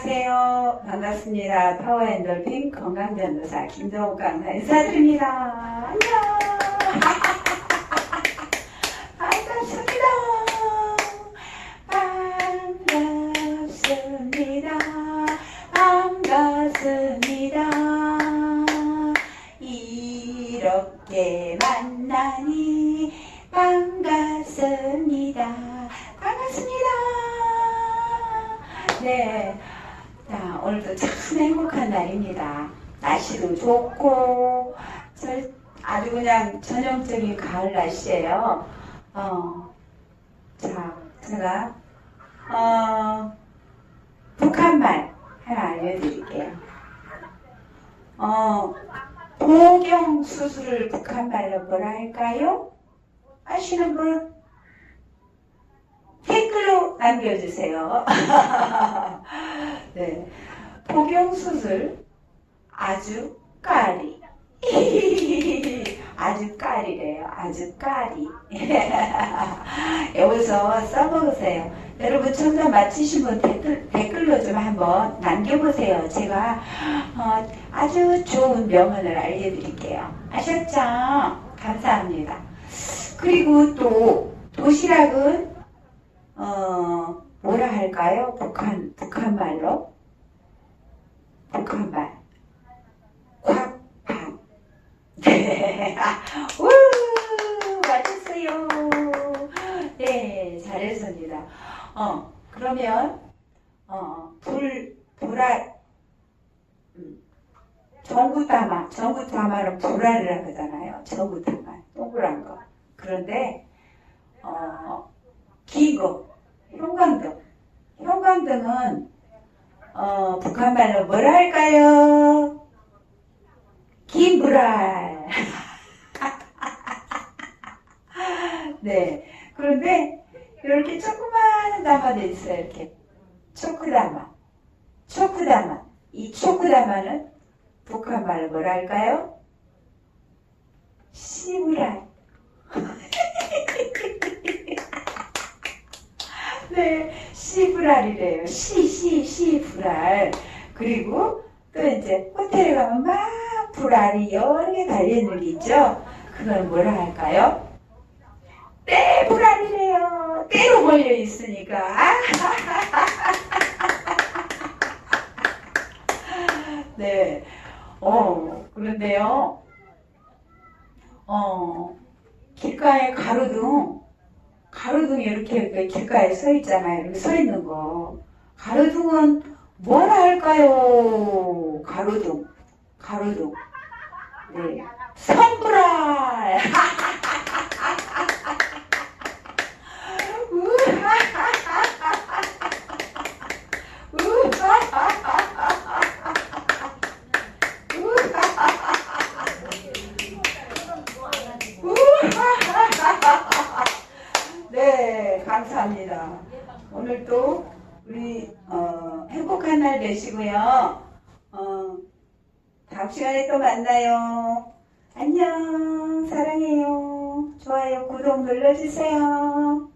안녕하세요. 반갑습니다. 파워엔돌핀 건강변호사 김정욱 강사 인사드립니다. 안녕. 반갑습니다. 반갑습니다. 반갑습니다. 이렇게 만나니 반갑습니다. 반갑습니다. 네. 자, 오늘도 참 행복한 날입니다. 날씨도 좋고, 절- 아주 그냥 전형적인 가을 날씨예요. 어, 자, 제가, 어, 북한말 하나 알려드릴게요. 어, 보경 수술을 북한말로 뭐라 할까요? 아시는 분? 댓글로 남겨주세요. 네. 복용수술 아주 까리. 아주 까리래요. 아주 까리. 여기서 써먹으세요. 여러분 청자 마치신 분 댓글, 댓글로 좀 한번 남겨보세요. 제가 어, 아주 좋은 명언을 알려드릴게요. 아셨죠? 감사합니다. 그리고 또 도시락은 어, 뭐라 할까요? 북한, 북한 말로? 북한 말. 콱밥. 네. 우! 맞았어요. 네, 잘했습니다. 어, 그러면, 어, 불, 불알, 음, 전구타마, 전구타마는 불알이라고 하잖아요. 전구타마, 동그란 거. 그런데, 어, 긴 거, 형광등. 형광등은 어, 북한말로 뭐라 할까요? 김불알. 네. 그런데 이렇게 조그마한 담아져 있어요. 이렇게 초크다마. 초크다마. 이 초크다마는 북한말로 뭐라 할까요? 시불알. 네, 시불알이래요. 시, 시, 시불알. 그리고 또 이제 호텔에 가면 막 불알이 여러 개 달려있는 게 있죠? 그걸 뭐라 할까요? 떼불알이래요. 때로 걸려 있으니까. 네. 어, 그런데요. 어, 길가에 가로등, 가로등이 이렇게 이렇게 길가에 서 있잖아요. 이렇게 서 있는 거. 가로등은 뭐라 할까요? 가로등. 가로등. 네. 선불알! 네, 감사합니다. 오늘도 우리 어, 행복한 날 되시고요. 어, 다음 시간에 또 만나요. 안녕, 사랑해요. 좋아요, 구독 눌러주세요.